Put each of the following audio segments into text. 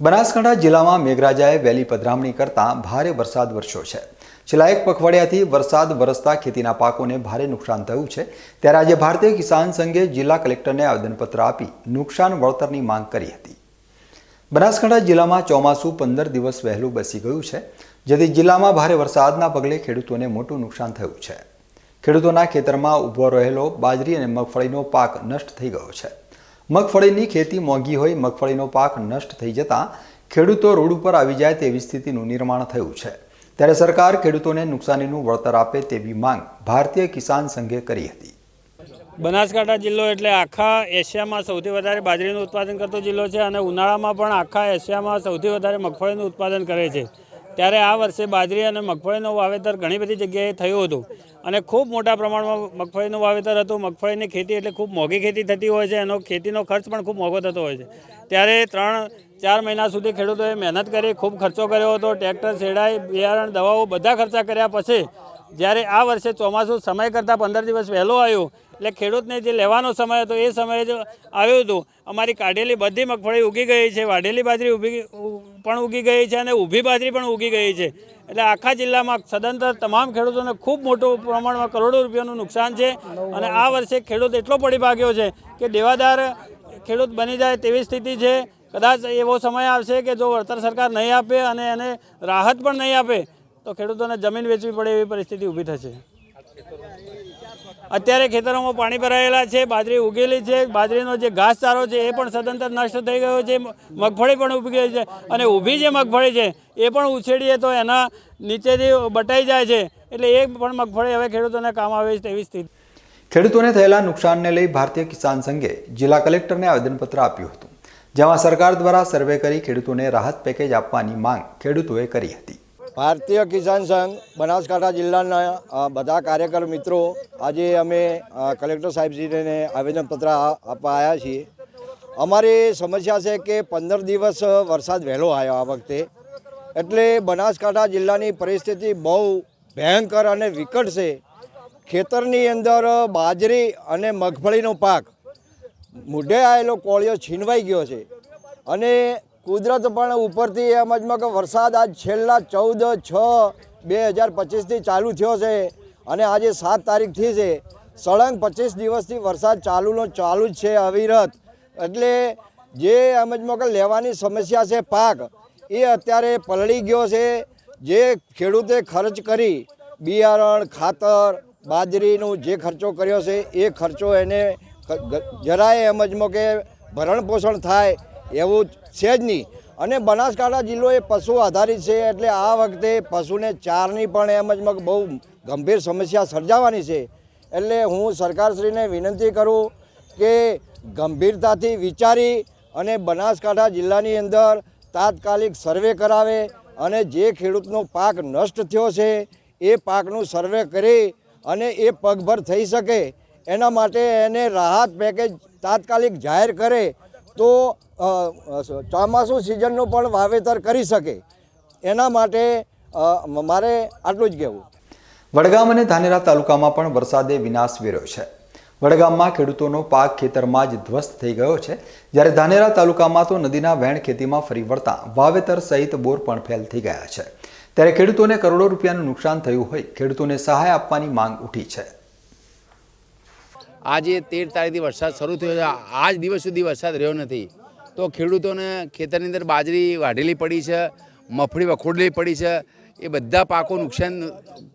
બનાસકાંઠા જિલ્લામાં મેઘરાજાએ વહેલી પધરામણી કરતા ભારે વરસાદ વરસ્યો છે. છેલ્લા એક પખવાડિયાથી વરસાદ વરસતા ખેતીના પાકોને ભારે નુકસાન થયું છે. ત્યારે આજે ભારતીય કિસાન સંઘે જિલ્લા કલેક્ટરને આવેદનપત્ર આપી નુકસાન વળતરની માંગ કરી હતી. બનાસકાંઠા જિલ્લામાં ચોમાસું પંદર દિવસ વહેલું બેસી ગયું છે, જેથી જિલ્લામાં ભારે વરસાદના પગલે ખેડૂતોને મોટું નુકસાન થયું છે. ખેડૂતોના ખેતરમાં ઊભો રહેલો બાજરી અને મગફળીનો પાક નષ્ટ થઈ ગયો છે. મગફળીની ખેતી મોંઘી હોય, મગફળીનો પાક નષ્ટ થઈ જતાં ખેડૂતો રોડ ઉપર આવી જાય તેવી સ્થિતિનું નિર્માણ થયું છે. ત્યારે સરકાર ખેડૂતોને નુકસાનીનું વળતર આપે તેવી માંગ ભારતીય કિસાન સંઘે કરી હતી. બનાસકાંઠા જિલ્લો એટલે આખા એશિયામાં સૌથી વધારે બાજરીનું ઉત્પાદન કરતો જિલ્લો છે અને ઉનાળામાં પણ આખા એશિયામાં સૌથી વધારે મગફળીનું ઉત્પાદન કરે છે. ત્યારે આ વર્ષે બાજરી અને મગફળીનું વાવેતર ઘણી બધી જગ્યાએ થયું હતું. અને ખૂબ મોટા પ્રમાણમાં મગફળીનું વાવેતર હતું. મગફળીની ખેતી એટલે ખૂબ મોંઘી ખેતી થતી હોય છે. એનો ખેતીનો ખર્ચ પણ ખૂબ મોંઘો થતો હોય છે. ત્યારે ત્રણ, ચાર મહિના સુધી ખેડૂતોએ મહેનત કરી, ખૂબ ખર્ચો કર્યો હતો. ટ્રેક્ટર છેડાઈ બિયારણ, દવાઓ બધા ખર્ચા કર્યા પછી જ્યારે આ વર્ષે ચોમાસું સમય કરતાં પંદર દિવસ વહેલો આવ્યું, એટલે ખેડૂતને જે લેવાનો સમય હતો એ સમયે જ આવ્યું હતું. અમારી કાઢેલી બધી મગફળી ઉગી ગઈ છે. વાઢેલી બાજરી ઊભી પણ ઉગી ગઈ છે અને ઊભી બાજરી પણ ઉગી ગઈ છે. એટલે આખા જિલ્લામાં સદંતર તમામ ખેડૂતોને ખૂબ મોટું પ્રમાણમાં કરોડો રૂપિયાનું નુકસાન છે અને આ વર્ષે ખેડૂત એટલો પડી ભાગ્યો છે કે દેવાદાર ખેડૂત બની જાય તેવી સ્થિતિ છે. કદાચ એવો સમય આવશે કે જો વળતર સરકાર નહીં આપે અને એને રાહત પણ નહીં આપે, તો ખેડૂતોને જમીન વેચવી પડે એવી પરિસ્થિતિ ઊભી થશે. અત્યારે ખેતરોમાં પાણી ભરાયેલા છે, બાજરી ઉગેલી છે, બાજરીનો જે ઘાસચારો છે એ પણ સદંતર નષ્ટ થઈ ગયો છે, મગફળી પણ ઉગી છે અને ઊભી જે મગફળી છે એ પણ ઉછેડીએ તો એના નીચેથી બટાઈ જાય છે, એટલે એ પણ મગફળી હવે ખેડૂતોને કામ આવે છે તેવી સ્થિતિ. ખેડૂતોને થયેલા નુકસાનને લઈ ભારતીય કિસાન સંઘે જિલ્લા કલેક્ટરને આવેદનપત્ર આપ્યું હતું, જેમાં સરકાર દ્વારા સર્વે કરી ખેડૂતોને રાહત પેકેજ આપવાની માંગ ખેડૂતોએ કરી હતી. ભારતીય કિસાન સંઘ, બનાસકાંઠા જિલ્લાના બધા કાર્યકર મિત્રો, આજે અમે કલેક્ટર સાહેબશ્રીને આવેદનપત્ર આપવા આવ્યા છીએ. અમારી સમસ્યા છે કે પંદર દિવસ વરસાદ વહેલો આવ્યો આ વખતે. એટલે બનાસકાંઠા જિલ્લાની પરિસ્થિતિ બહુ ભયંકર અને વિકટ છે. ખેતરની અંદર બાજરી અને મગફળીનો પાક, મૂઢે આવેલો કોળિયો છીનવાઈ ગયો છે. અને કુદરત પણ ઉપરથી એમ જ કે વરસાદ આજ છેલ્લા ચૌદ છ બે હજાર પચીસથી ચાલુ થયો છે અને આજે સાત તારીખથી છે. સળંગ પચીસ દિવસથી વરસાદ ચાલુનો ચાલુ જ છે અવિરત. એટલે જે એમ જ કે લેવાની સમસ્યા છે પાક, એ અત્યારે પલળી ગયો છે. જે ખેડૂતે ખર્ચ કરી, બિયારણ, ખાતર, બાજરીનું જે ખર્ચો કર્યો છે, એ ખર્ચો એને જરાય એમ જ કે ભરણ પોષણ થાય. એવું છે જ નહીં. અને બનાસકાંઠા જિલ્લો એ પશુ આધારિત છે એટલે આ વખતે પશુને ચારની પણ એમ જ બહુ ગંભીર સમસ્યા સર્જાવાની છે. એટલે હું સરકારશ્રીને વિનંતી કરું કે ગંભીરતાથી વિચારી અને બનાસકાંઠા જિલ્લાની અંદર તાત્કાલિક સર્વે કરાવે અને જે ખેડૂતનો પાક નષ્ટ થયો છે એ પાકનું સર્વે કરી અને એ પગભર થઈ શકે એના માટે એને રાહત પેકેજ તાત્કાલિક જાહેર કરે તો ચોમાસું સિઝનનું પણ વાવેતર કરી શકે. એના માટે મારે આટલું જ કહેવું. વડગામ અને ધાનેરા તાલુકામાં પણ વરસાદે વિનાશ વેર્યો છે. વડગામમાં ખેડૂતોનો પાક ખેતરમાં જ ધ્વસ્ત થઈ ગયો છે. જ્યારે ધાનેરા તાલુકામાં તો નદીના વહેણ ખેતીમાં ફરી વળતા વાવેતર સહિત બોર પણ ફેલ થઈ ગયા છે. ત્યારે ખેડૂતોને કરોડો રૂપિયાનું નુકસાન થયું હોય, ખેડૂતોને સહાય આપવાની માંગ ઉઠી છે. આજે તેર તારીખથી વરસાદ શરૂ થયો છે. આજ દિવસ સુધી વરસાદ રહ્યો નથી. તો ખેડૂતોને ખેતરની અંદર બાજરી વાઢેલી પડી છે મફળી વખોડેલી પડી છે. એ બધા પાકો નુકસાન,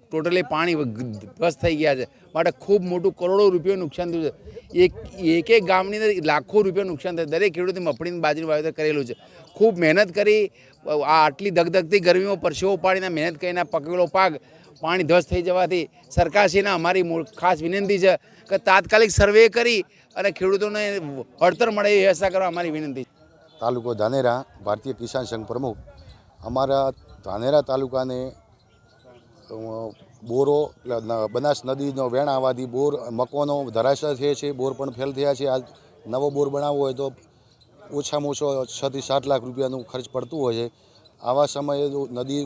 ટોટલી પાણી ધ્વસ્ત થઈ ગયા છે. માટે ખૂબ મોટું કરોડો રૂપિયા નુકસાન થયું છે. એક એક એક ગામની અંદર લાખો રૂપિયા નુકસાન થયું. દરેક ખેડૂતે મફળીની બાજરી વાવેતર કરેલું છે. ખૂબ મહેનત કરી આ આટલી ધગધગતી ગરમીમાં પરસેવો પાડીને મહેનત કરીને પકવેલો પાક પાણી ધ્વસ્ત થઈ જવાથી સરકારશ્રીને અમારી ખાસ વિનંતી છે કે તાત્કાલિક સર્વે કરી અને ખેડૂતોને વળતર મળે એ વ્યવસ્થા કરવા અમારી વિનંતી તાલુકો ધાનેરા, ભારતીય કિસાન સંઘ પ્રમુખ. અમારા ધાનેરા તાલુકાને બોરો બનાસ નદીનો વેણ આવવાથી બોર, મકવાનો ધરાશય થયા છે, બોર પણ ફેલ થયા છે. આ નવો બોર બનાવવો હોય તો ઓછામાં ઓછો છથી સાત લાખ રૂપિયાનું ખર્ચ પડતું હોય છે. આવા સમયે નદી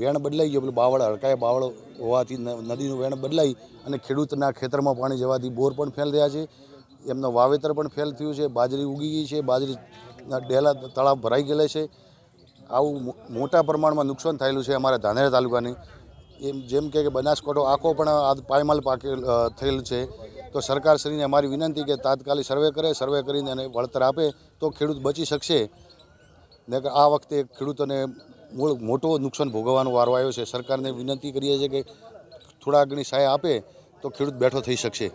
વેણ બદલાઈ ગયો, પેલું બાવળ હડકાય બાવળ હોવાથી નદીનું વેણ બદલાઈ અને ખેડૂતના ખેતરમાં પાણી જવાથી બોર પણ ફેલ થયા છે. એમનો વાવેતર પણ ફેલ થયું છે, બાજરી ઉગી ગઈ છે, બાજરીના ડેલા તળાવ ભરાઈ ગયેલા છે. આવું મોટા પ્રમાણમાં નુકસાન થયેલું છે અમારા ધાનેરા તાલુકાની. એમ, જેમ કે બનાસકાંઠો આખો પણ આ પાયમાલ પાકે થયેલ છે. તો સરકારશ્રીને અમારી વિનંતી કે તાત્કાલિક સર્વે કરે, સર્વે કરીને એને વળતર આપે તો ખેડૂત બચી શકશે. ને આ વખતે ખેડૂતોને મૂળ મોટો નુકસાન ભોગવવાનો વારો આવ્યો છે. સરકારને વિનંતી કરીએ છીએ કે થોડા ઘણી સહાય આપે તો ખેડૂત બેઠો થઈ શકશે.